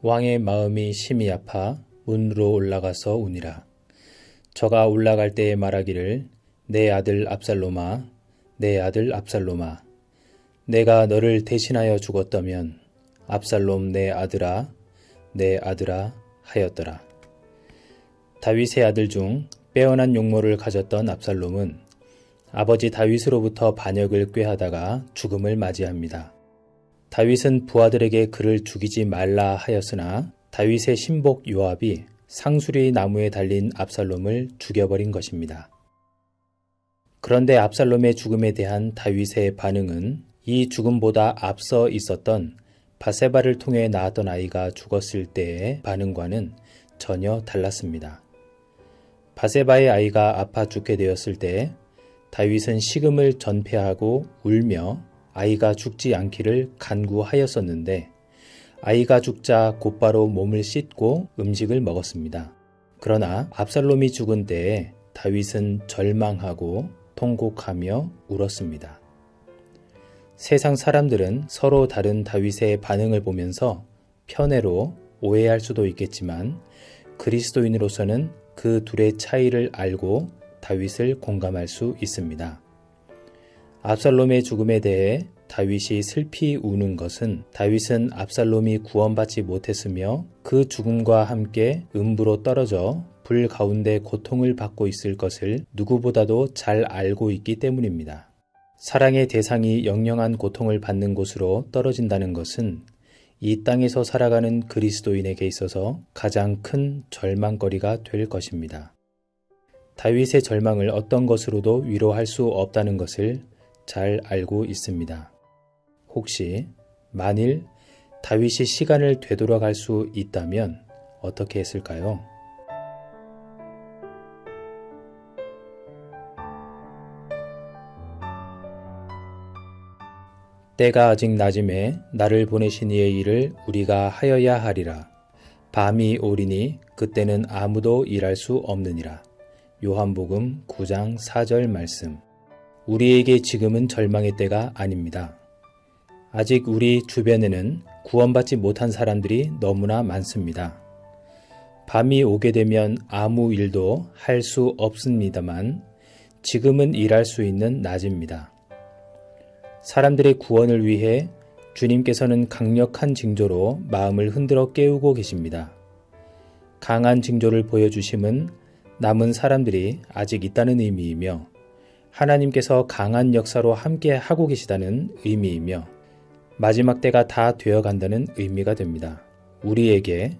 왕의 마음이 심히 아파 문으로 올라가서 우니라. 저가 올라갈 때에 말하기를 내 아들 압살롬아 내 아들 압살롬아 내가 너를 대신하여 죽었다면 압살롬 내 아들아 내 아들아 하였더라. 다윗의 아들 중 빼어난 용모를 가졌던 압살롬은 아버지 다윗으로부터 반역을 꾀하다가 죽음을 맞이합니다. 다윗은 부하들에게 그를 죽이지 말라 하였으나 다윗의 신복 요압이 상수리 나무에 달린 압살롬을 죽여버린 것입니다. 그런데 압살롬의 죽음에 대한 다윗의 반응은 이 죽음보다 앞서 있었던 바세바를 통해 낳았던 아이가 죽었을 때의 반응과는 전혀 달랐습니다. 바세바의 아이가 아파 죽게 되었을 때 다윗은 식음을 전폐하고 울며 아이가 죽지 않기를 간구하였었는데 아이가 죽자 곧바로 몸을 씻고 음식을 먹었습니다. 그러나 압살롬이 죽은 때에 다윗은 절망하고 통곡하며 울었습니다. 세상 사람들은 서로 다른 다윗의 반응을 보면서 편애로 오해할 수도 있겠지만 그리스도인으로서는 그 둘의 차이를 알고 다윗을 공감할 수 있습니다. 압살롬의 죽음에 대해 다윗이 슬피 우는 것은 다윗은 압살롬이 구원받지 못했으며 그 죽음과 함께 음부로 떨어져 불 가운데 고통을 받고 있을 것을 누구보다도 잘 알고 있기 때문입니다. 사랑의 대상이 영영한 고통을 받는 곳으로 떨어진다는 것은 이 땅에서 살아가는 그리스도인에게 있어서 가장 큰 절망거리가 될 것입니다. 다윗의 절망을 어떤 것으로도 위로할 수 없다는 것을 잘 알고 있습니다. 혹시 만일 다윗이 시간을 되돌아갈 수 있다면 어떻게 했을까요? 때가 아직 낮음에 나를 보내신 이의 일을 우리가 하여야 하리라. 밤이 오리니 그때는 아무도 일할 수 없느니라. 요한복음 9장 4절 말씀. 우리에게 지금은 절망의 때가 아닙니다. 아직 우리 주변에는 구원받지 못한 사람들이 너무나 많습니다. 밤이 오게 되면 아무 일도 할 수 없습니다만 지금은 일할 수 있는 낮입니다. 사람들의 구원을 위해 주님께서는 강력한 징조로 마음을 흔들어 깨우고 계십니다. 강한 징조를 보여주심은 남은 사람들이 아직 있다는 의미이며 하나님께서 강한 역사로 함께 하고 계시다는 의미이며 마지막 때가 다 되어 간다는 의미가 됩니다. 우리에게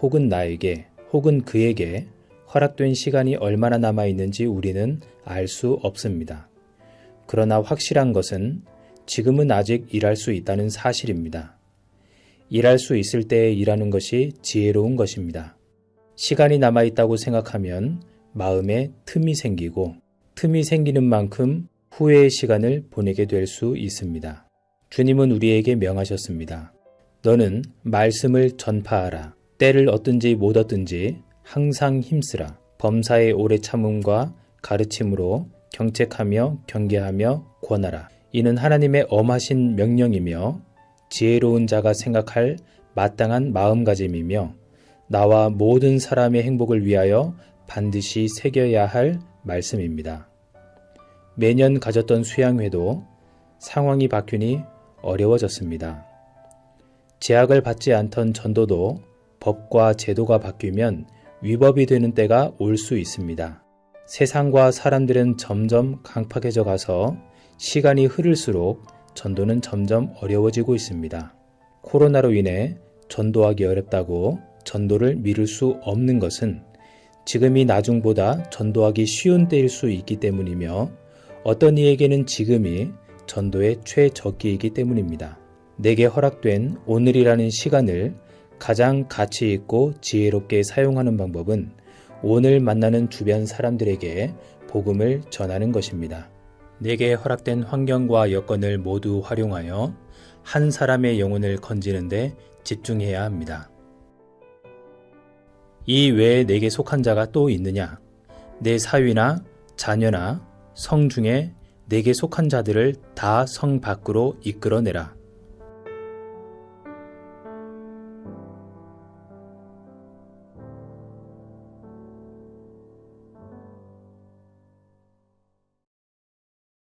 혹은 나에게 혹은 그에게 허락된 시간이 얼마나 남아 있는지 우리는 알 수 없습니다. 그러나 확실한 것은 지금은 아직 일할 수 있다는 사실입니다. 일할 수 있을 때에 일하는 것이 지혜로운 것입니다. 시간이 남아 있다고 생각하면 마음에 틈이 생기고 틈이 생기는 만큼 후회의 시간을 보내게 될 수 있습니다. 주님은 우리에게 명하셨습니다. 너는 말씀을 전파하라. 때를 얻든지 못 얻든지 항상 힘쓰라. 범사의 오래 참음과 가르침으로 경책하며 경계하며 권하라. 이는 하나님의 엄하신 명령이며 지혜로운 자가 생각할 마땅한 마음가짐이며 나와 모든 사람의 행복을 위하여 반드시 새겨야 할 말씀입니다. 매년 가졌던 수양회도 상황이 바뀌니 어려워졌습니다. 제약을 받지 않던 전도도 법과 제도가 바뀌면 위법이 되는 때가 올 수 있습니다. 세상과 사람들은 점점 강팍해져 가서 시간이 흐를수록 전도는 점점 어려워지고 있습니다. 코로나로 인해 전도하기 어렵다고 전도를 미룰 수 없는 것은 지금이 나중보다 전도하기 쉬운 때일 수 있기 때문이며 어떤 이에게는 지금이 전도의 최적기이기 때문입니다. 내게 허락된 오늘이라는 시간을 가장 가치 있고 지혜롭게 사용하는 방법은 오늘 만나는 주변 사람들에게 복음을 전하는 것입니다. 내게 허락된 환경과 여건을 모두 활용하여 한 사람의 영혼을 건지는데 집중해야 합니다. 이 외에 내게 속한 자가 또 있느냐? 내 사위나 자녀나 성 중에 내게 속한 자들을 다 성 밖으로 이끌어내라.